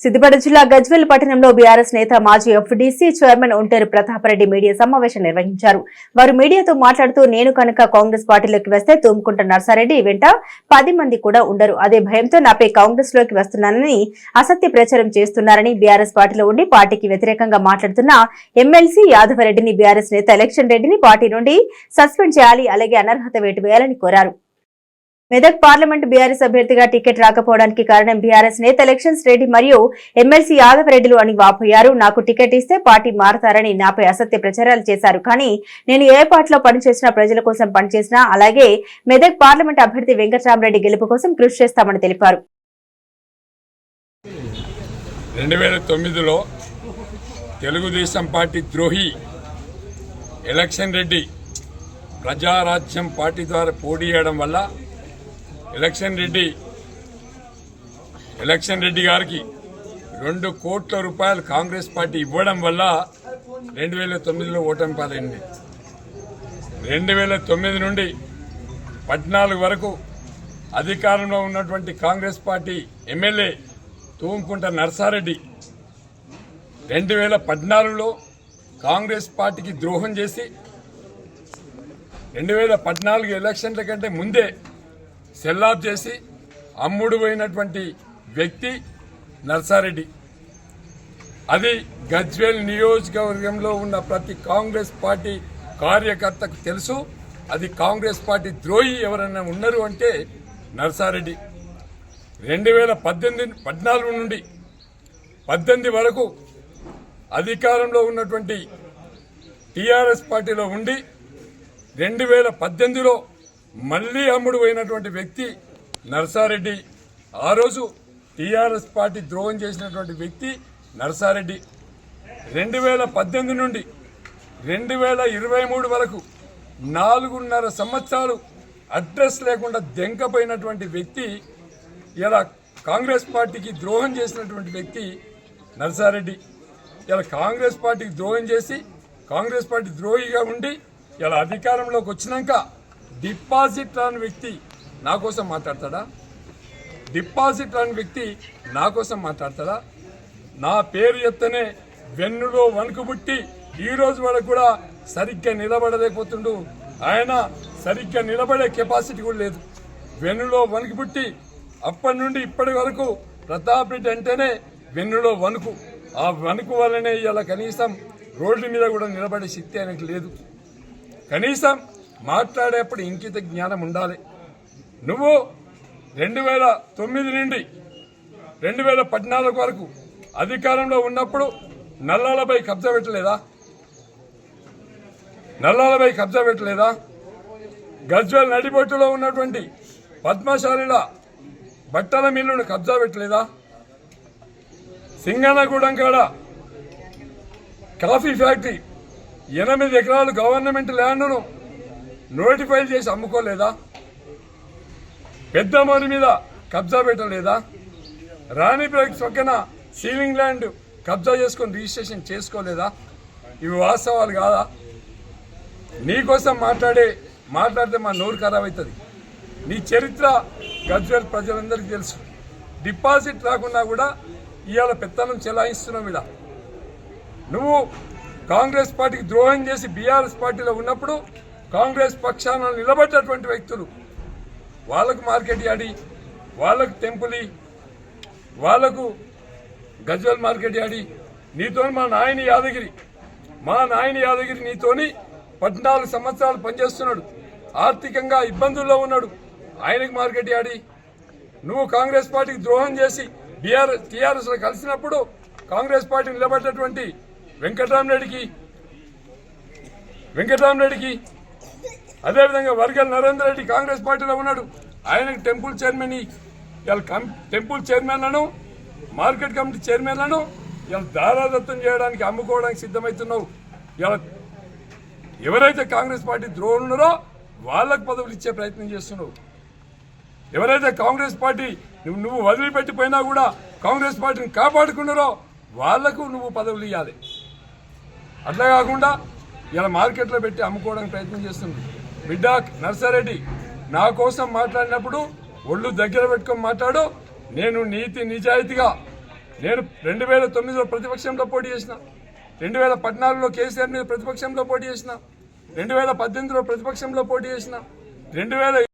సిద్దిపేట జిల్లా గజ్వేల్ పట్టణంలో బీఆర్ఎస్ నేత మాజీ FDC chairman Onteru Pratap Reddy media సమావేశం నిర్వహించారు. వారు మీడియాతో మాట్లాడుతూ నేను కనుక కాంగ్రెస్ పార్టీలోకి వస్తే తూముకుంట నర్సారెడ్డి వెంట పది మంది కూడా ఉండరు. అదే భయంతో నాపై కాంగ్రెస్లోకి వస్తున్నానని అసత్య ప్రచారం చేస్తున్నారని బీఆర్ఎస్ పార్టీలో ఉండి పార్టీకి వ్యతిరేకంగా మాట్లాడుతున్న ఎమ్మెల్సీ యాదవరెడ్డిని బీఆర్ఎస్ నేత ఎలక్షన్ రెడ్డిని పార్టీ నుండి సస్పెండ్ చేయాలి అలాగే అనర్హత వేటు వేయాలని కోరారు. మెదక్ పార్లమెంట్ బీఆర్ఎస్ అభ్యర్థిగా టికెట్ రాకపోవడానికి కారణం బీఆర్ఎస్ నేత ఎలక్షన్స్ రెడ్డి మరియు ఎమ్మెల్సీ యాదవరెడ్డిలు అని వాపోయారు. నాకు టికెట్ ఇస్తే పార్టీ మారతారని నాపై అసత్య ప్రచారాలు చేశారు. కానీ నేను ఏ పార్టీలో పనిచేసినా ప్రజల కోసం పనిచేసినా అలాగే మెదక్ పార్లమెంట్ అభ్యర్థి వెంకటరామరెడ్డి గెలుపు కోసం కృషి చేస్తామని తెలిపారు. రెండు వేల తొమ్మిదిలో తెలుగుదేశం పార్టీ ద్రోహి ఎలక్షన్ రెడ్డి ప్రజారాజ్యం పార్టీ ద్వారా పోటీ చేయడం వల్ల ఎలక్షన్ రెడ్డి ఎలక్షన్ రెడ్డి గారికి రెండు కోట్ల రూపాయలు కాంగ్రెస్ పార్టీ ఇవ్వడం వల్ల రెండు వేల తొమ్మిదిలో ఓటమి పాలైంది. రెండు వేల తొమ్మిది నుండి పద్నాలుగు వరకు అధికారంలో ఉన్నటువంటి Congress party MLA Thoomkunta Narsa Reddy రెండు వేల పద్నాలుగులో కాంగ్రెస్ పార్టీకి ద్రోహం చేసి రెండు వేల పద్నాలుగు ఎలక్షన్ల కంటే ముందే సెల్లాప్ చేసి అమ్ముడు పోయినటువంటి వ్యక్తి నర్సారెడ్డి. అది గజ్వేల్ నియోజకవర్గంలో ఉన్న ప్రతి కాంగ్రెస్ పార్టీ కార్యకర్తకు తెలుసు. అది కాంగ్రెస్ పార్టీ ద్రోహి ఎవరైనా ఉన్నారు అంటే నర్సారెడ్డి. రెండు వేల పద్దెనిమిది పద్నాలుగు నుండి పద్దెనిమిది వరకు అధికారంలో ఉన్నటువంటి టీఆర్ఎస్ పార్టీలో ఉండి రెండు వేల పద్దెనిమిదిలో మళ్ళీ అమ్ముడు పోయినటువంటి వ్యక్తి నర్సారెడ్డి ఆ రోజు టీఆర్ఎస్ పార్టీ ద్రోహం చేసినటువంటి వ్యక్తి నర్సారెడ్డి. రెండు వేల పద్దెనిమిది నుండి రెండు వేల ఇరవై మూడు వరకు నాలుగున్నర సంవత్సరాలు అడ్రస్ లేకుండా దెంకపోయినటువంటి వ్యక్తి ఇలా కాంగ్రెస్ పార్టీకి ద్రోహం చేసినటువంటి వ్యక్తి నర్సారెడ్డి. ఇలా కాంగ్రెస్ పార్టీకి ద్రోహం చేసి కాంగ్రెస్ పార్టీ ద్రోహిగా ఉండి ఇలా అధికారంలోకి వచ్చినాక డిపాజిట్ రాని వ్యక్తి నా కోసం మాట్లాడతాడా? డిపాజిట్ రాని వ్యక్తి నా కోసం మాట్లాడతాడా? నా పేరు ఎత్తనే వెన్నులో వణుకుబుట్టి ఈరోజు ఈ రోజు వరకు కూడా సరిగ్గా నిలబడలేకపోతుండు. ఆయన సరిగ్గా నిలబడే కెపాసిటీ కూడా లేదు. వెన్నులో వణుకుబుట్టి అప్పటి నుండి ఇప్పటి వరకు ప్రతాప్ రెడ్డి అంటేనే వెన్నులో వణుకు. ఆ వణుకు వల్లనే ఇలా కనీసం రోడ్డు మీద కూడా నిలబడే శక్తి ఆయనకు లేదు. కనీసం మాట్లాడేప్పుడు ఇంకిత జ్ఞానం ఉండాలి. నువ్వు రెండు వేల తొమ్మిది నుండి రెండు వేల పద్నాలుగు వరకు అధికారంలో ఉన్నప్పుడు నల్లాలపై కబ్జా పెట్టలేదా? నల్లాలపై కబ్జా పెట్టలేదా? గజ్వల్ నడిబొట్టులో ఉన్నటువంటి పద్మశాలిల బట్టల మిల్లును కబ్జా పెట్టలేదా? సింగనగూడెం కాడ కాఫీ ఫ్యాక్టరీ ఎనిమిది ఎకరాలు గవర్నమెంట్ ల్యాండ్ను నోటిఫై చేసి అమ్ముకోలేదా? పెద్ద మని మీద కబ్జా పెట్టలేదా? రాణిపేట పక్కన సీలింగ్ ల్యాండ్ కబ్జా చేసుకొని రిజిస్ట్రేషన్ చేసుకోలేదా? ఇవి వాస్తవాలు కాదా? నీకోసం మాట్లాడే మాట్లాడితే మా నోరు ఖరాబ్ అవుతుంది. నీ చరిత్ర గజ్వేల్ ప్రజలందరికీ తెలుసు. డిపాజిట్ రాకుండా కూడా ఇవాళ పెత్తనం చెలాయిస్తున్నావు ఇలా. నువ్వు కాంగ్రెస్ పార్టీకి ద్రోహం చేసి బీఆర్ఎస్ పార్టీలో ఉన్నప్పుడు కాంగ్రెస్ పక్షాన నిలబడ్డటువంటి వ్యక్తులు. వాళ్ళకు మార్కెట్ యాడి వాళ్ళకు టెంపులి వాళ్ళకు గజ్వల్ మార్కెట్ యాడి నీతో మా నాయని యాదగిరి మా నాయని యాదగిరి నీతోని పద్నాలుగు సంవత్సరాలు పనిచేస్తున్నాడు. ఆర్థికంగా ఇబ్బందుల్లో ఉన్నాడు. ఆయనకి మార్కెట్ యాడి. నువ్వు కాంగ్రెస్ పార్టీకి ద్రోహం చేసి బీఆర్ టీఆర్ఎస్లో కలిసినప్పుడు కాంగ్రెస్ పార్టీ నిలబడ్డటువంటి వెంకటరామరెడ్డికి వెంకటరామరెడ్డికి అదేవిధంగా వర్గల్ నరేందర్ రెడ్డి కాంగ్రెస్ పార్టీలో ఉన్నాడు. ఆయనకి టెంపుల్ చైర్మన్ ఇవాళ టెంపుల్ చైర్మన్లను మార్కెట్ కమిటీ చైర్మన్లను ఇలా దారాదత్తం చేయడానికి అమ్ముకోవడానికి సిద్ధమవుతున్నావు ఇలా ఎవరైతే కాంగ్రెస్ పార్టీ ద్రోహులున్నారో వాళ్ళకు పదవులు ఇచ్చే ప్రయత్నం చేస్తున్నావు. ఎవరైతే కాంగ్రెస్ పార్టీ నువ్వు నువ్వు వదిలిపెట్టిపోయినా కూడా కాంగ్రెస్ పార్టీని కాపాడుకున్నారో వాళ్ళకు నువ్వు పదవులు ఇవ్వాలి అట్లా కాకుండా ఇలా మార్కెట్లో పెట్టి అమ్ముకోవడానికి ప్రయత్నం చేస్తుంది బిడ్డ నర్సారెడ్డి నా కోసం మాట్లాడినప్పుడు ఒళ్ళు దగ్గర పెట్టుకొని మాట్లాడు. నేను నీతి నిజాయితీగా నేను రెండు వేల తొమ్మిదిలో ప్రతిపక్షంలో పోటీ చేసిన రెండు వేల పద్నాలుగులో కేసీఆర్ మీద ప్రతిపక్షంలో పోటీ చేసిన రెండు వేల పద్దెనిమిదిలో ప్రతిపక్షంలో పోటీ చేసిన రెండు వేల